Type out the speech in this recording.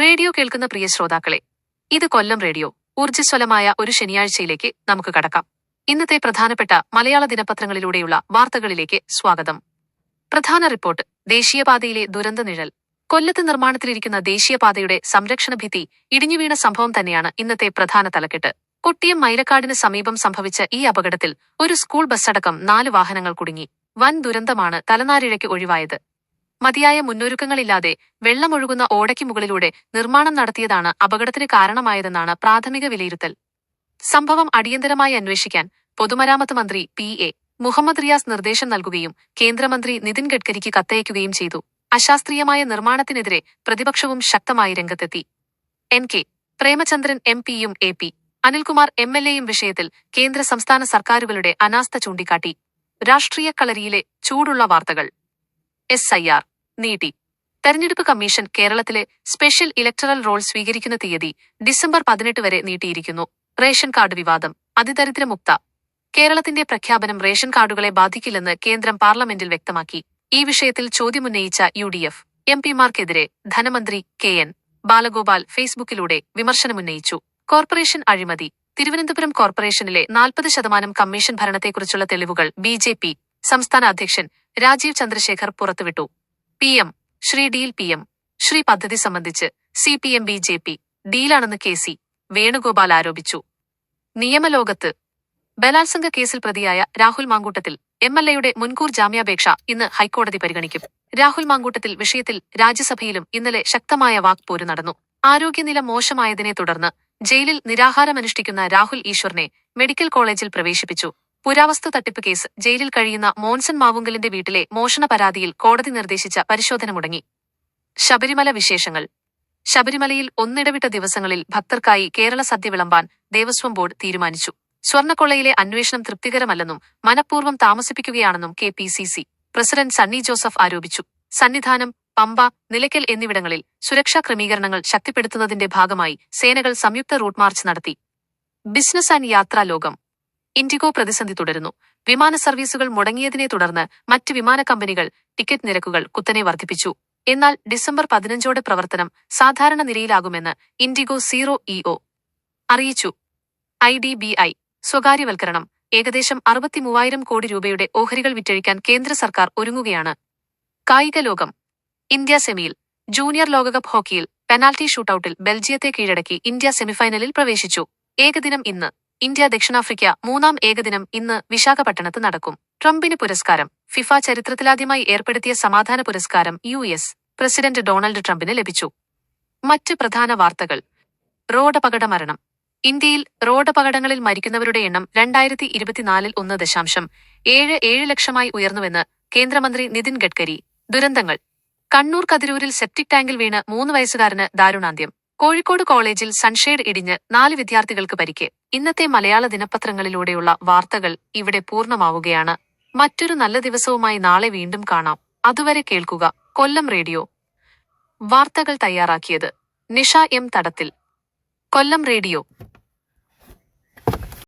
Radio കേൾക്കുന്ന പ്രിയ ശ്രോതാക്കളെ ഇത് കൊല്ലം റേഡിയോ. ഊർജസ്വലമായ ഒരു ശനിയാഴ്ചയിലേക്ക് നമുക്ക് കടക്കാം. ഇന്നത്തെ പ്രധാനപ്പെട്ട മലയാള ദിനപത്രങ്ങളിലൂടെയുള്ള വാർത്തകളിലേക്ക് സ്വാഗതം. പ്രധാന റിപ്പോർട്ട് ദേശീയപാതയിലെ ദുരന്ത നിഴൽ. കൊല്ലത്ത് നിർമ്മാണത്തിലിരിക്കുന്ന ദേശീയപാതയുടെ സംരക്ഷണ ഭിത്തി ഇടിഞ്ഞുവീണ സംഭവം തന്നെയാണ് ഇന്നത്തെ പ്രധാന തലക്കെട്ട്. കൊട്ടിയം മൈലക്കാടിന് സമീപം സംഭവിച്ച ഈ അപകടത്തിൽ ഒരു സ്കൂൾ ബസ്സടക്കം നാല് വാഹനങ്ങൾ കുടുങ്ങി. വൻ ദുരന്തമാണ് തലനാരിഴയ്ക്ക് ഒഴിവായത്. മതിയായ മുന്നൊരുക്കങ്ങളില്ലാതെ വെള്ളമൊഴുകുന്ന ഓടയ്ക്ക് മുകളിലൂടെ നിർമ്മാണം നടത്തിയതാണ് അപകടത്തിന് കാരണമായതെന്നാണ് പ്രാഥമിക വിലയിരുത്തൽ. സംഭവം അടിയന്തരമായി അന്വേഷിക്കാൻ പൊതുമരാമത്ത് മന്ത്രി പി എ മുഹമ്മദ് റിയാസ് നിർദ്ദേശം നൽകുകയും കേന്ദ്രമന്ത്രി നിതിൻ ഗഡ്കരിക്ക് കത്തയക്കുകയും ചെയ്തു. അശാസ്ത്രീയമായ നിർമ്മാണത്തിനെതിരെ പ്രതിപക്ഷവും ശക്തമായി രംഗത്തെത്തി. എൻ കെ പ്രേമചന്ദ്രൻ എം പിയും A P Anilkumar M L എയും വിഷയത്തിൽ കേന്ദ്ര സംസ്ഥാന സർക്കാരുകളുടെ അനാസ്ഥ ചൂണ്ടിക്കാട്ടി. രാഷ്ട്രീയ കളരിയിലെ ചൂടുള്ള വാർത്തകൾ. എസ് ഐ ആർ നീട്ടി. തെരഞ്ഞെടുപ്പ് കമ്മീഷൻ കേരളത്തിലെ സ്പെഷ്യൽ ഇലക്ടറൽ റോൾ സ്വീകരിക്കുന്ന തീയതി ഡിസംബർ പതിനെട്ട് വരെ നീട്ടിയിരിക്കുന്നു. റേഷൻ കാർഡ് വിവാദം അതിദരിദ്രമുക്ത കേരളത്തിന്റെ പ്രഖ്യാപനം റേഷൻ കാർഡുകളെ ബാധിക്കില്ലെന്ന് കേന്ദ്രം പാർലമെന്റിൽ വ്യക്തമാക്കി. ഈ വിഷയത്തിൽ ചോദ്യമുന്നയിച്ച യു ഡി എഫ് എം പിമാർക്കെതിരെ ധനമന്ത്രി കെ എൻ ബാലഗോപാൽ ഫേസ്ബുക്കിലൂടെ വിമർശനമുന്നയിച്ചു കോർപ്പറേഷൻ അഴിമതി തിരുവനന്തപുരം കോർപ്പറേഷനിലെ നാൽപ്പത് ശതമാനം കമ്മീഷൻ ഭരണത്തെക്കുറിച്ചുള്ള തെളിവുകൾ ബി സംസ്ഥാന അധ്യക്ഷൻ രാജീവ് ചന്ദ്രശേഖർ പുറത്തുവിട്ടു. P M Shri deal P M Shri പദ്ധതി സംബന്ധിച്ച് C P M B J P ഡീലാണെന്ന് K C Venugopal ആരോപിച്ചു. നിയമലോകത്ത് ബലാത്സംഗ കേസിൽ പ്രതിയായ രാഹുൽ മാങ്കൂട്ടത്തിൽ എം എൽ എയുടെ മുൻകൂർ ജാമ്യാപേക്ഷ ഇന്ന് ഹൈക്കോടതി പരിഗണിക്കും. രാഹുൽ മാങ്കൂട്ടത്തിൽ വിഷയത്തിൽ രാജ്യസഭയിലും ഇന്നലെ ശക്തമായ വാക്പോര് നടന്നു. ആരോഗ്യനില മോശമായതിനെ തുടർന്ന് ജയിലിൽ നിരാഹാരമനുഷ്ഠിക്കുന്ന രാഹുൽ ഈശ്വറിനെ മെഡിക്കൽ കോളേജിൽ പ്രവേശിപ്പിച്ചു. പുരാവസ്തു തട്ടിപ്പ് കേസ് ജയിലിൽ കഴിയുന്ന മോൻസൺ മാവുങ്കലിന്റെ വീട്ടിലെ മോഷണ പരാതിയിൽ കോടതി നിർദ്ദേശിച്ച പരിശോധന മുടങ്ങി. ശബരിമല വിശേഷങ്ങൾ. ശബരിമലയിൽ ഒന്നിടവിട്ട ദിവസങ്ങളിൽ ഭക്തർക്കായി കേരള സദ്യ വിളമ്പാൻ ദേവസ്വം ബോർഡ് തീരുമാനിച്ചു. സ്വർണക്കൊള്ളയിലെ അന്വേഷണം തൃപ്തികരമല്ലെന്നും മനഃപൂർവം താമസിപ്പിക്കുകയാണെന്നും K P C C president Sunny Joseph ആരോപിച്ചു. സന്നിധാനം പമ്പ നിലയ്ക്കൽ എന്നിവിടങ്ങളിൽ സുരക്ഷാ ക്രമീകരണങ്ങൾ ശക്തിപ്പെടുത്തുന്നതിന്റെ ഭാഗമായി സേനകൾ സംയുക്ത റൂട്ട് മാർച്ച് നടത്തി. ബിസിനസ് ആൻഡ് യാത്രാ ലോകം. ഇൻഡിഗോ പ്രതിസന്ധി തുടരുന്നു. വിമാന സർവീസുകൾ മുടങ്ങിയതിനെ തുടർന്ന് മറ്റ് വിമാന കമ്പനികൾ ടിക്കറ്റ് നിരക്കുകൾ കുത്തനെ വർദ്ധിപ്പിച്ചു. എന്നാൽ ഡിസംബർ പതിനഞ്ചോടെ പ്രവർത്തനം സാധാരണ നിലയിലാകുമെന്ന് ഇൻഡിഗോ സീറോ ഇഒ അറിയിച്ചു. ഐ ഡി ബി ഐ സ്വകാര്യവൽക്കരണം. ഏകദേശം അറുപത്തിമൂവായിരം കോടി രൂപയുടെ ഓഹരികൾ വിറ്റഴിക്കാൻ കേന്ദ്ര സർക്കാർ ഒരുങ്ങുകയാണ്. കായിക ലോകം. ഇന്ത്യ സെമിയിൽ ജൂനിയർ ലോകകപ്പ് ഹോക്കിയിൽ പെനാൽറ്റി ഷൂട്ടൌട്ടിൽ ബെൽജിയത്തെ കീഴടക്കി ഇന്ത്യ സെമിഫൈനലിൽ പ്രവേശിച്ചു. ഏകദിനം ഇന്ന്. ഇന്ത്യ ദക്ഷിണാഫ്രിക്ക മൂന്നാം ഏകദിനം ഇന്ന് വിശാഖപട്ടണത്ത് നടക്കും. ട്രംപിന് പുരസ്കാരം. ഫിഫ ചരിത്രത്തിലാദ്യമായി ഏർപ്പെടുത്തിയ സമാധാന പുരസ്കാരം യു എസ് പ്രസിഡന്റ് ഡൊണാൾഡ് ട്രംപിന് ലഭിച്ചു. മറ്റ് പ്രധാന വാർത്തകൾ. റോഡപകട മരണം. ഇന്ത്യയിൽ റോഡപകടങ്ങളിൽ മരിക്കുന്നവരുടെ എണ്ണം രണ്ടായിരത്തി ഇരുപത്തിനാലിൽ ഒന്ന് ദശാംശം ഏഴ് ഏഴ് ലക്ഷമായി ഉയർന്നുവെന്ന് കേന്ദ്രമന്ത്രി നിതിൻ ഗഡ്കരി. ദുരന്തങ്ങൾ. കണ്ണൂർ കതിരൂരിൽ സെപ്റ്റിക് ടാങ്കിൽ വീണ് മൂന്ന് വയസ്സുകാരന് ദാരുണാന്ത്യം. കോഴിക്കോട് കോളേജിൽ സൺഷെയ്ഡ് ഇടിഞ്ഞ് നാല് വിദ്യാർത്ഥികൾക്ക് പരിക്ക്. ഇന്നത്തെ മലയാള ദിനപത്രങ്ങളിലൂടെയുള്ള വാർത്തകൾ ഇവിടെ പൂർണമാവുകയാണ്. മറ്റൊരു നല്ല ദിവസവുമായി നാളെ വീണ്ടും കാണാം. അതുവരെ കേൾക്കുക കൊല്ലം റേഡിയോ. വാർത്തകൾ തയ്യാറാക്കിയത് നിഷ എം തടത്തിൽ. കൊല്ലം റേഡിയോ.